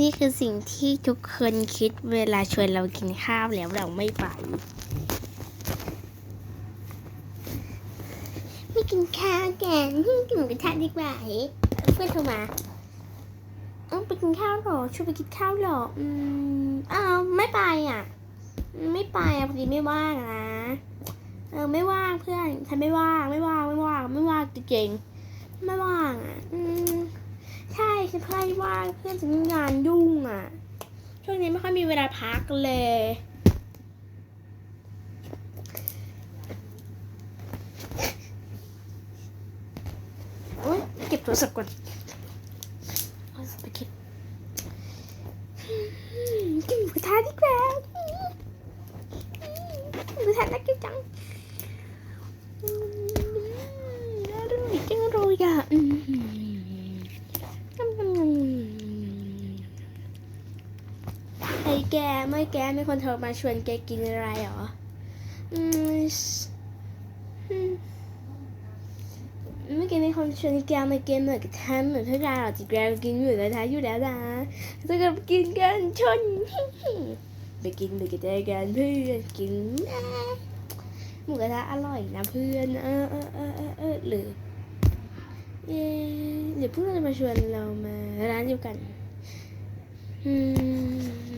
นี่คือสิ่งที่ทุกคนคิดเวลาชวนเรากินข้าวแล้วเราไม่ไป ไม่กินข้าวแกนกินหมูกระทะดีกว่าเฮ้เพื่อนโทรมาเอาไปกินข้าวหรอชวนไปกินข้าวหรออืมอ้าวไม่ไปอะ ไม่ไปอะพอดีไม่ว่างนะเออไม่ว่างเพื่อนฉันไม่ว่างไม่ว่างไม่ว่างไม่ว่างจริงๆไม่ว่างอะ อืม ฉันเพื่อนว่างเพื่อนฉันงานยุ่งอะ ช่วงนี้ไม่ค่อยมีเวลาพักเลย โอ๊ยเก็บโทรศัพท์ก่อนเอาไปเก็บอืมกินหมูกระทะดีกว่าอืมหมูกระทะน่ากินจังอืมอร่อยจังเลยอะ แกไม่แกมีคนโทรมาชวนแกกินอะไรเหรออืมอืมเมื่อกี้มีคนชวนแกมากินหมูกระทะเหมือนที่เราจะแกกินหมูกระทะอยู่แล้วนะจะกับกินกันชนไปกินหมูกระทะกันเพื่อนกินนะหมูกระทะอร่อยนะเพื่อนเออเออเออเออเออหรือเอ๊ะเดี๋ยวพวกเราจะมาชวนเรามาร้านเดียวกันอืม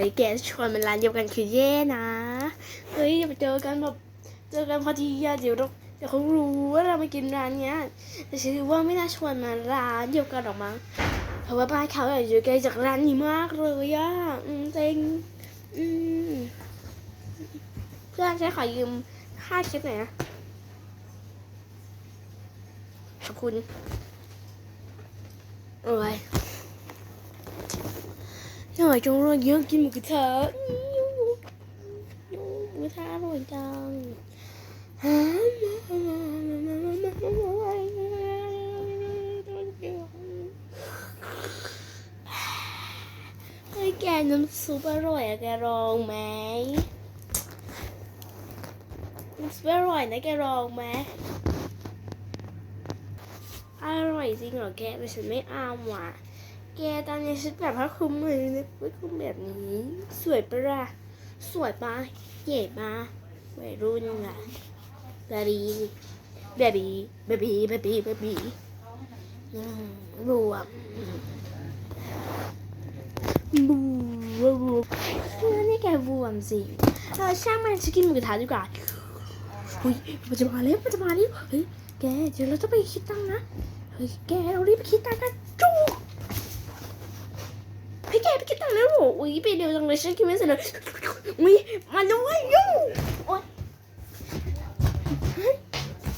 ฮ้ยแกชวนมันร้านเดียวกันคือแย่นะเฮ้ยอย่าไปเจอกันแบบเจอกันพอดีอะเดี๋ยวเราเดี๋ยวเขารู้ว่าเราไปกินร้านเนี้ยแต่ฉันว่าไม่น่าชวนมาร้านเดียวกันหรอกมั้งเพราะว่าบ้านเขาอยู่ไกลจากร้านนี้มากเลยอะอืมเซ็งอืมเพื่อนฉันขอยืมค่าเช็คหน่อยนะขอบคุณโอ้ย เหนื่อยจังเลยเยอะกินหมูกระทะอืมหมูกระทะอร่อยจังเฮ้ยแกน้ำซุปอร่อยอะแกลองไหมน้ำซุปอร่อยนะแกลองไหมอร่อยจริงเหรอแกแต่ฉันไม่เอาว่ะ แกตอนนี้ฉันแบบผ้าคลุมเลยนะผ้าคลุมแบบนี้ สวยปะล่ะสวยปะเก๋ปะวัยรุ่นอะแบบบีแบบบีแบบบีแบบบีแบบบีอืมบวมบวมบวมนี่แกบวมสิเออช่างมันจะกินหมูกระทะดีกว่าเฮ้ยมันจะมาแล้วมันจะมาแล้วเฮ้ยแกเดี๋ยวเราต้องไปคิดตังนะเฮ้ยแกเรารีบไปคิดตังกันจู้ กไปคิดตังค์แล้วเหรออุ้ยไปเร็วจังเลยฉันคิดไม่เสร็จเลยอุ้ยมาด้วยยุ่งโอ๊ย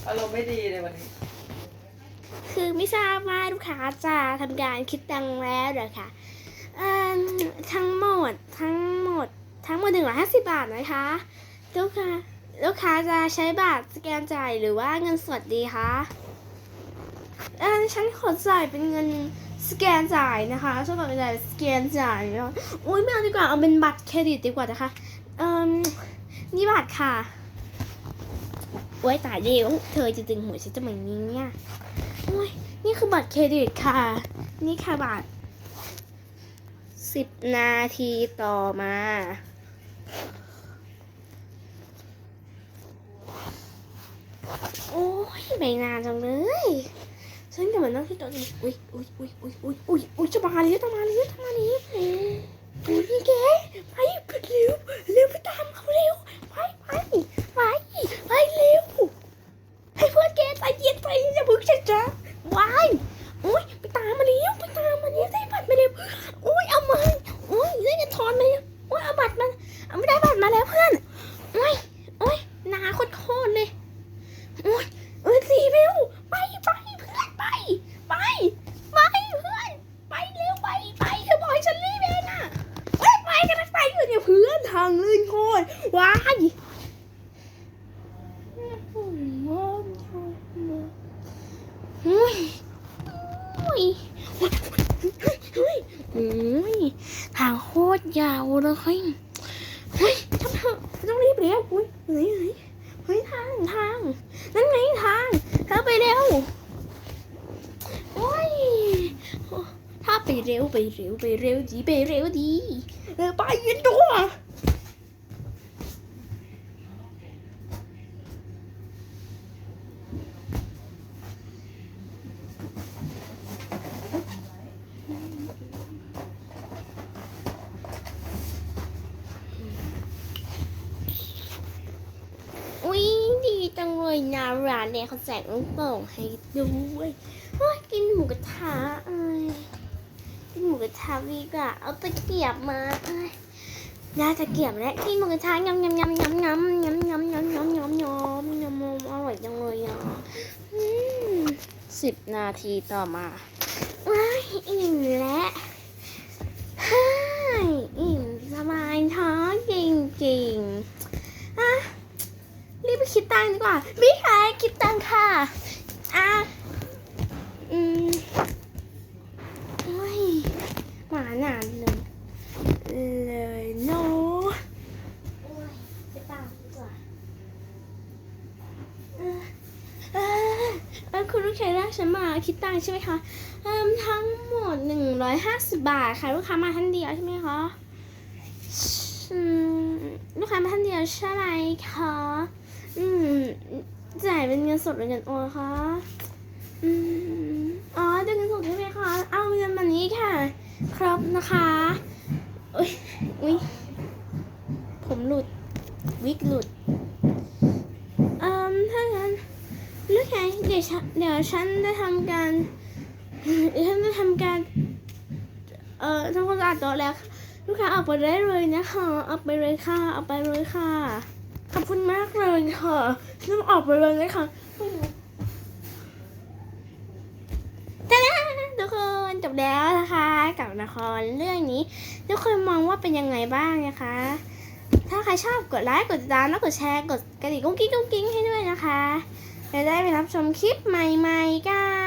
อารมณ์ไม่ดีเลยวันนี้ คือไม่ทราบว่าลูกค้าจะทำการคิดตังค์แล้วเหรอคะเอ่อทั้งหมดทั้งหมดทั้งหมดหนึ่งร้อยห้าสิบบาทนะคะลูกค้าลูกค้าจะใช้บัตรสแกนจ่ายหรือว่าเงินสดดีคะเออฉันขอจ่ายเป็นเงิน สแกนจ่ายนะคะฉันขอจ่ายสแกนจ่ายนะอุ้ยไม่เอาดีกว่าเอาเป็นบัตรเครดิตดีกว่านะคะเอ่มนี่บัตรค่ะโอ้ยตายเร็วเธอจะดึงหัวฉันจะเหมือนนี้เนี่ยโอ้ยนี่คือบัตรเครดิตค่ะ นี่ค่ะบัตรสิบนาทีต่อมาโอ้ยไม่นานจังเลย ฉันจะมานั่งที่โต๊ะนี้อุ้ยอุ้ยอุ้ยอุ้ยอุ้ยอุ้ยอุ้ยจะมาแล้วจะมาแล้วจะมาแล้วอุ้ยนี่แกไปเร็วเร็วไปตามเขาเร็วไปไปไปไปเร็วให้เพื่อนแกใจเย็นไปอย่าพึ่งช้าจ้าวายโอ้ยไปตามมาเร็วไปตามมาเร็วได้บัตรมาเร็วโอ้ยเอามาโอ้ยได้เงินทอนมาเร็วโอ้ยเอาบัตรมาเอาไม่ได้บัตรมาแล้วเพื่อนโอ้ยโอ้ยหนาโคตรๆเลยโอ้ยเออสีเร็วไปไปเพื่อนไปไปไปเพื่อนไปเร็วไปไปเธอบอกให้ฉันรีบเองน่ะเอ้ยไปกันไปอยู่เนี่ยเพื่อน ทางลื่นโคตรว้ายอุ้ยอุ้ยอุ้ยอุ้ยอุ้ยทางโคตรยาวเลยเฮ้ยเฮ้ยทำเถอะต้องรีบเร็วอุ้ยไหนไหนเฮ้ยทางทางนั่นไงทางเธอไปเร็ว ถ้าไปเร็วไปเร็วไปเร็วดีไปเร็วดีเออไปยืนตัวอุ้ยดีจังเลยนะร้านเนี่ยเขาแจกลูกโป่งให้ด้วยโอ้ยกินหมูกระทะอ้ย กินหมูกระทะดีกว่าเอาตะเกียบมาน่าตะเกียบแล้วกินหมูกระทะยำยำยำยำยำยำยำยำยำยำยำยำยำอร่อยจังเลยอะสิบนาทีต่อมาว้ายอิ่มแล้วฮ่าอิ่มสบายท้องจริงๆอะรีบไปคิดตังค์ดีกว่าพี่คะคิดตังค์ค่ะอะ อืมโอ้ยหมานานเลยเลยโนโอ้ยไปตังค์ดีกว่าเออเออเออ คุณลูกค้าได้ฉันมาคิดตังค์ใช่ไหมคะเอ่มทั้งหมดหนึ่งร้อยห้าสิบบาทค่ะลูกค้ามาท่านเดียวใช่ไหมคะลูกค้ามาท่านเดียวใช่ไหมคะอืมจ่ายเป็นเงินสดหรือเงินโอนคะอืมอ๋อจะเงินสดใช่ไหมคะเอาเงินมานี้ค่ะ ครับนะคะอุ้ยอุ้ยผมหลุดวิกหลุดอืมถ้างั้นลูกค้า เดี๋ยวฉันเดี๋ยวฉันจะทำการเดี๋ยวฉันจะทำการ เอ่อทำความสะอาดโต๊ะแล้วลูกค้าออกไปได้เลยนะคะออกไปเลยค่ะออกไปเลยค่ะ ขอบคุณมากเลยค่ะต้องออกไปเลยนะคะตาดาทุกคนจบแล้วนะคะกับละครเรื่องนี้ ทุกคนมองว่าเป็นยังไงบ้างนะคะ ถ้าใครชอบกดไลค์กดติดตามแล้วกดแชร์กดกระดิ่งกุ้งกิ้งกุ้งกิ้งให้ด้วยนะคะ จะได้ไปรับชมคลิปใหม่ ๆ กัน